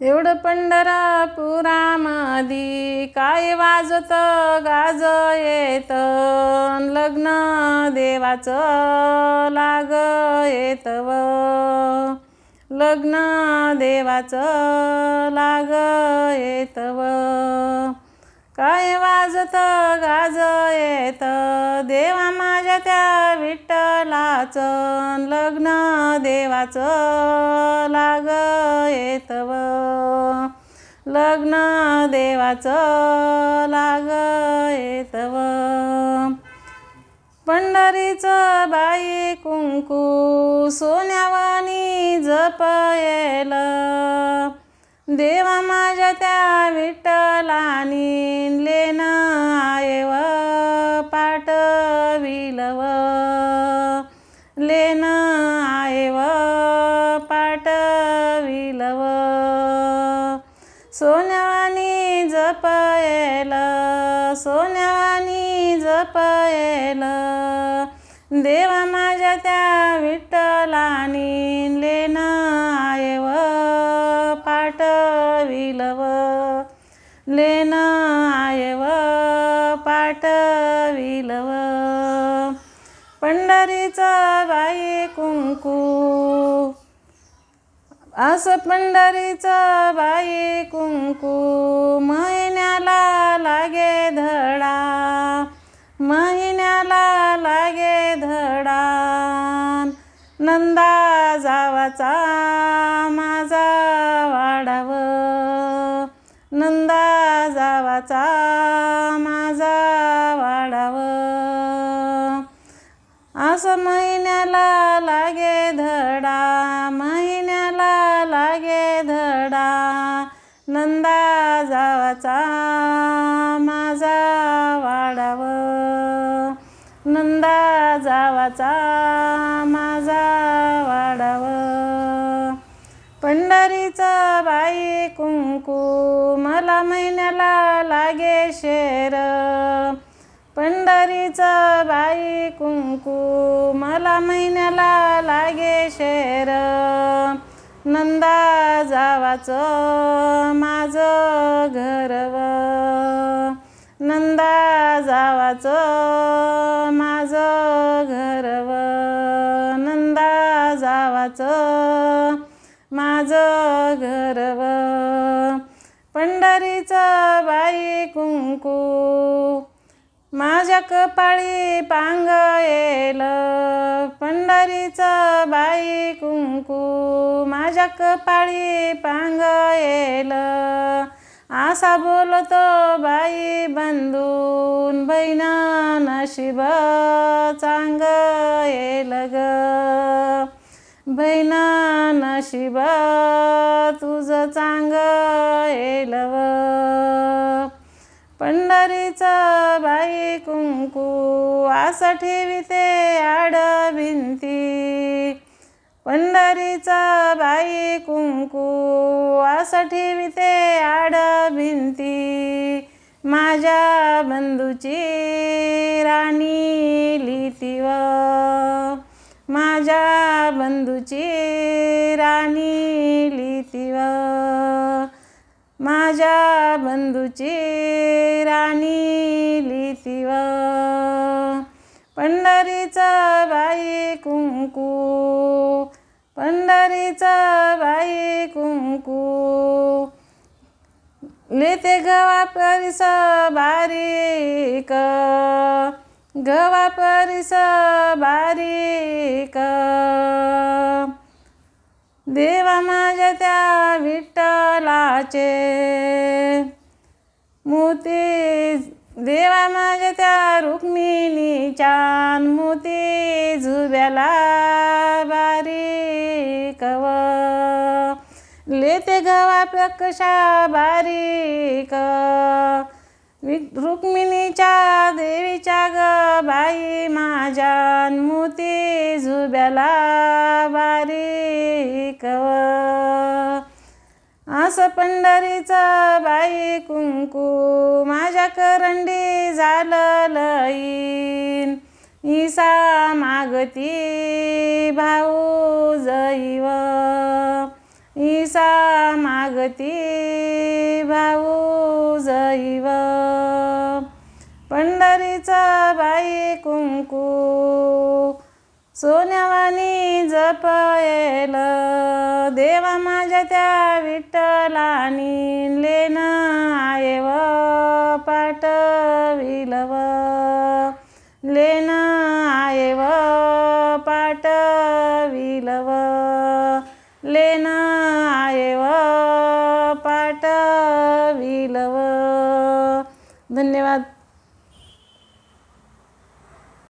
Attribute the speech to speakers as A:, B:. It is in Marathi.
A: एवढं पंढरापुरामधी काय वाजत गाज येत लग्न देवाचं लाग येतव लग्न देवाचं लाग येतव काय वाजत गाज येत? देवा माझ्या त्या विठ्ठलाचं लग्न देवाचं लाग येतव. लग्न देवाचं लाग येतव. पंढरीचं बाई कुंकू सोन्यावानी जपयेल देवा माझ्या त्या विठ्ठलानी लेन आयव पाटविलव लेन आयव पाटविलव सोन्यावानी जपयल सोन्यावानी जपयल. देवा माझ्या त्या विठ्ठलानी लेन पंढरीचा बाई कुंकू. असं पंढरीचा बाई कुंकू महिन्याला लागे धडा. महिन्याला लागे धडा. नंदा जावाचा माझा वाढाव. नंदा जावाचा असं महिन्याला लागे धडा महिन्याला लागे धडा. नंदा जावाचा माझा वाढाव नंदा जावाचा माझा वाढाव पंढरीचं बाई कुंकू मला महिन्याला लागे शेर. पंढरीचं बाई कुंकू मला महिन्याला लागे शेर. नंदा जावाचं माझं घरव. नंदा जावाचं माझं घरव. नंदा जावाचं माझं घरव. पंढरीचं बाई कुंकू माझ्या कपाळी पांग येल पंढरीचा बाई कुंकू. माझ्या कपाळी पांग येल असा बोलतो बाई बंधून बहिणा नशीब चांग येल ग. बहिणा नशीब तुझं चांग येल व. पंढरीचा बाई कुंकू असं ठेविते आड भिंती पंढरीचा बाई कुंकू असं ठेविते आड भिंती माझ्या बंधूची राणी लिहितीव माझ्या बंधूची राणी लिहितीव माझ्या बंधूची राणी लिहितीव पंढरीचा बाई कुंकू. पंढरीचा बाई कुंकू. लेते गवा परिस बारीक. गवा परिस बारीक. देवा माझ्या त्या विठ्ठलाचे. मोती देवा माझ्या त्या रुक्मिणीच्या मूते झुब्याला बारीक व. लेते गवा प्रकशा बारीक. रुक्मिणीच्या देवीच्या ग बाई माझ्या मोती झुब्याला बारीक मास पंढरीचा बाई कुंकू माझ्या करंडी झालं लईन. ईसा मागती भाऊ जैव. ईसा मागती भाऊ जैव. पंढरीचा बाई कुंकू सोन्यावानी जपयेल. देवा माझ्या त्या विठ्ठलानी लेन आयव पाटविलव लेन आयव पाटविलव लेन आयव पाटविलव धन्यवाद.